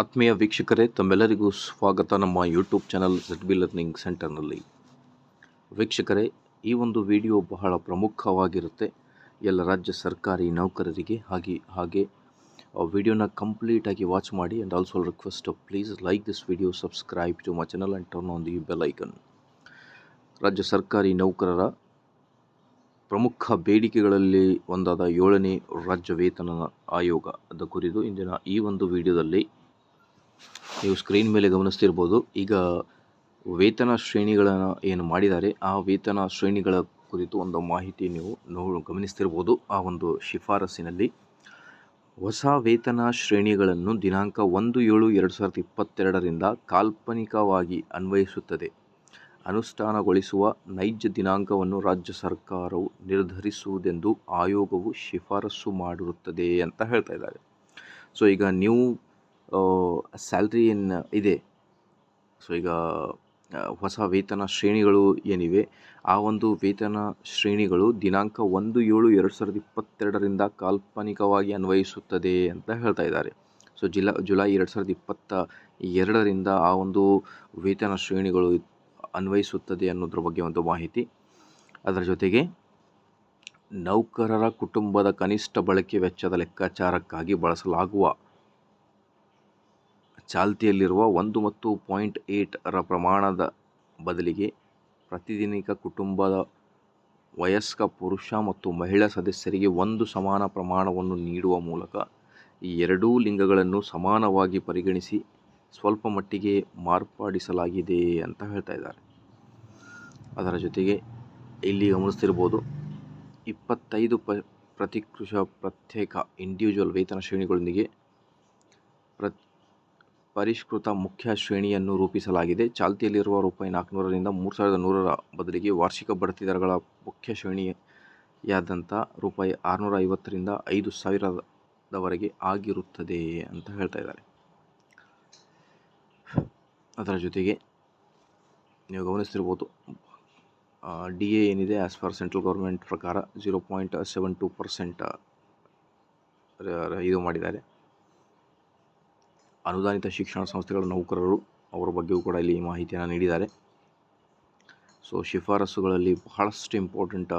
ಆತ್ಮೀಯ ವೀಕ್ಷಕರೇ, ತಮ್ಮೆಲ್ಲರಿಗೂ ಸ್ವಾಗತ ನಮ್ಮ YouTube channel Z B learning ಸೆಂಟರ್ನಲ್ಲಿ ವೀಕ್ಷಕರೇ, ಈ ಒಂದು ವಿಡಿಯೋ ಬಹಳ ಪ್ರಮುಖವಾಗಿರುತ್ತೆ. ಎಲ್ಲ ರಾಜ್ಯ ಸರ್ಕಾರಿ ನೌಕರರಿಗೆ ಹಾಗೆ ಹಾಗೆ ವಿಡಿಯೋನ ಕಂಪ್ಲೀಟಾಗಿ ವಾಚ್ ಮಾಡಿ and also request please like this video subscribe to my channel and turn on the bell icon ರಾಜ್ಯ ಸರ್ಕಾರಿ ನೌಕರರ ಪ್ರಮುಖ ಬೇಡಿಕೆಗಳಲ್ಲಿ ಒಂದಾದ ಏಳನೇ ರಾಜ್ಯ ವೇತನ ಆಯೋಗದ ಕುರಿತು ಇಂದಿನ ಈ ಒಂದು ವಿಡಿಯೋದಲ್ಲಿ ನೀವು ಸ್ಕ್ರೀನ್ ಮೇಲೆ ಗಮನಿಸ್ತಿರ್ಬೋದು. ಈಗ ವೇತನ ಶ್ರೇಣಿಗಳನ್ನು ಏನು ಮಾಡಿದ್ದಾರೆ, ಆ ವೇತನ ಶ್ರೇಣಿಗಳ ಕುರಿತು ಒಂದು ಮಾಹಿತಿ ನೀವು ನೋ, ಗಮನಿಸ್ತಿರ್ಬೋದು. ಆ ಒಂದು ಶಿಫಾರಸ್ಸಿನಲ್ಲಿ ಹೊಸ ವೇತನ ಶ್ರೇಣಿಗಳನ್ನು ದಿನಾಂಕ ಒಂದು ಏಳು ಎರಡು ಸಾವಿರದ ಇಪ್ಪತ್ತೆರಡರಿಂದ ಕಾಲ್ಪನಿಕವಾಗಿ ಅನ್ವಯಿಸುತ್ತದೆ. ಅನುಷ್ಠಾನಗೊಳಿಸುವ ನೈಜ ದಿನಾಂಕವನ್ನು ರಾಜ್ಯ ಸರ್ಕಾರವು ನಿರ್ಧರಿಸುವುದೆಂದು ಆಯೋಗವು ಶಿಫಾರಸು ಮಾಡಿರುತ್ತದೆ ಅಂತ ಹೇಳ್ತಾ ಇದ್ದಾರೆ. ಸೊ ಈಗ ನ್ಯೂ ಸ್ಯಾಲ್ರಿ ಏನು, ಇದೆ. ಸೊ, ಈಗ ಹೊಸ ವೇತನ ಶ್ರೇಣಿಗಳು ಏನಿವೆ, ಆ ಒಂದು ವೇತನ ಶ್ರೇಣಿಗಳು ದಿನಾಂಕ ಒಂದು ಏಳು ಎರಡು ಸಾವಿರದ ಇಪ್ಪತ್ತೆರಡರಿಂದ ಕಾಲ್ಪನಿಕವಾಗಿ ಅನ್ವಯಿಸುತ್ತದೆ ಅಂತ ಹೇಳ್ತಾ ಇದ್ದಾರೆ. ಸೊ, ಜಿಲ್ಲಾ, ಜುಲೈ ಎರಡು ಸಾವಿರದ ಇಪ್ಪತ್ತ ಎರಡರಿಂದ ಆ ಒಂದು ವೇತನ ಶ್ರೇಣಿಗಳು ಅನ್ವಯಿಸುತ್ತದೆ ಅನ್ನೋದ್ರ ಬಗ್ಗೆ ಒಂದು ಮಾಹಿತಿ. ಅದರ ಜೊತೆಗೆ, ನೌಕರರ ಕುಟುಂಬದ ಕನಿಷ್ಠ ಬಳಕೆ ವೆಚ್ಚದ ಲೆಕ್ಕಾಚಾರಕ್ಕಾಗಿ ಬಳಸಲಾಗುವ ಚಾಲ್ತಿಯಲ್ಲಿರುವ ಒಂದು ಮತ್ತು ಪಾಯಿಂಟ್ ಏಯ್ಟರ ಪ್ರಮಾಣದ ಬದಲಿಗೆ ಪ್ರತಿದಿನಿಕ ಕುಟುಂಬದ ವಯಸ್ಕ ಪುರುಷ ಮತ್ತು ಮಹಿಳಾ ಸದಸ್ಯರಿಗೆ ಒಂದು ಸಮಾನ ಪ್ರಮಾಣವನ್ನು ನೀಡುವ ಮೂಲಕ ಈ ಎರಡೂ ಲಿಂಗಗಳನ್ನು ಸಮಾನವಾಗಿ ಪರಿಗಣಿಸಿ ಸ್ವಲ್ಪ ಮಟ್ಟಿಗೆ ಮಾರ್ಪಡಿಸಲಾಗಿದೆ ಅಂತ ಹೇಳ್ತಾ ಇದ್ದಾರೆ. ಅದರ ಜೊತೆಗೆ ಇಲ್ಲಿ ಗಮನಿಸ್ತಿರ್ಬೋದು ಇಪ್ಪತ್ತೈದು ಪ, ಪ್ರತಿಕೃಷ ಪ್ರತ್ಯೇಕ ಇಂಡಿವಿಜುವಲ್ ವೇತನ ಶ್ರೇಣಿಗಳೊಂದಿಗೆ ಪರಿಷ್ಕೃತ ಮುಖ್ಯ ಶ್ರೇಣಿಯನ್ನು ರೂಪಿಸಲಾಗಿದೆ. ಚಾಲ್ತಿಯಲ್ಲಿರುವ ರೂಪಾಯಿ ನಾಲ್ಕುನೂರರಿಂದ ಮೂರು ಸಾವಿರದ ನೂರರ ಬದಲಿಗೆ ವಾರ್ಷಿಕ ಬಡ್ತಿ ದರಗಳ ಮುಖ್ಯ ಶ್ರೇಣಿಯಾದಂಥ ರೂಪಾಯಿ ಆರುನೂರ ಐವತ್ತರಿಂದ ಐದು ಸಾವಿರದವರೆಗೆ ಆಗಿರುತ್ತದೆ ಅಂತ ಹೇಳ್ತಾ ಇದ್ದಾರೆ. ಅದರ ಜೊತೆಗೆ ನೀವು ಗಮನಿಸ್ತಿರ್ಬೋದು ಡಿ ಎ ಏನಿದೆ ಆ್ಯಸ್ ಪರ್ ಸೆಂಟ್ರಲ್ ಗೌರ್ಮೆಂಟ್ ಪ್ರಕಾರ zero point seven two percent ಇದು ಮಾಡಿದ್ದಾರೆ. ಅನುದಾನಿತ ಶಿಕ್ಷಣ ಸಂಸ್ಥೆಗಳ ನೌಕರರು ಅವರ ಬಗ್ಗೆಯೂ ಕೂಡ ಇಲ್ಲಿ ಮಾಹಿತಿಯನ್ನು ನೀಡಿದ್ದಾರೆ. ಸೊ ಶಿಫಾರಸುಗಳಲ್ಲಿ ಬಹಳಷ್ಟು ಇಂಪಾರ್ಟೆಂಟ್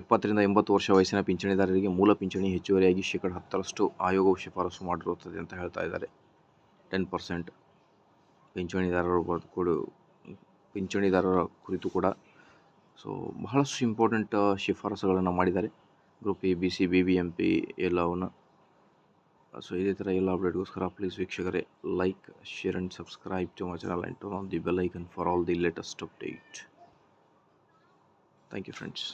ಎಪ್ಪತ್ತರಿಂದ ಎಂಬತ್ತು ವರ್ಷ ವಯಸ್ಸಿನ ಪಿಂಚಣಿದಾರರಿಗೆ ಮೂಲ ಪಿಂಚಣಿ ಹೆಚ್ಚುವರಿಯಾಗಿ ಶೇಕಡ ಹತ್ತರಷ್ಟು ಆಯೋಗವು ಶಿಫಾರಸು ಮಾಡಿರುತ್ತದೆ ಅಂತ ಹೇಳ್ತಾ ಇದ್ದಾರೆ. ಟೆನ್ ಪರ್ಸೆಂಟ್ ಪಿಂಚಣಿದಾರರು ಕೊಡು, ಪಿಂಚಣಿದಾರರ ಕುರಿತು ಕೂಡ ಸೊ ಬಹಳಷ್ಟು ಇಂಪಾರ್ಟೆಂಟ್ ಶಿಫಾರಸುಗಳನ್ನು ಮಾಡಿದ್ದಾರೆ. Group A B C B B M P ಎಲ್ಲವನ್ನು ಸೊ ಇದೇ ಥರ ಎಲ್ಲ ಅಪ್ಡೇಟ್ಗೋಸ್ಕರ ಪ್ಲೀಸ್ ವೀಕ್ಷಕರೇ like share and subscribe to my channel and turn on the bell icon for all the latest update thank you friends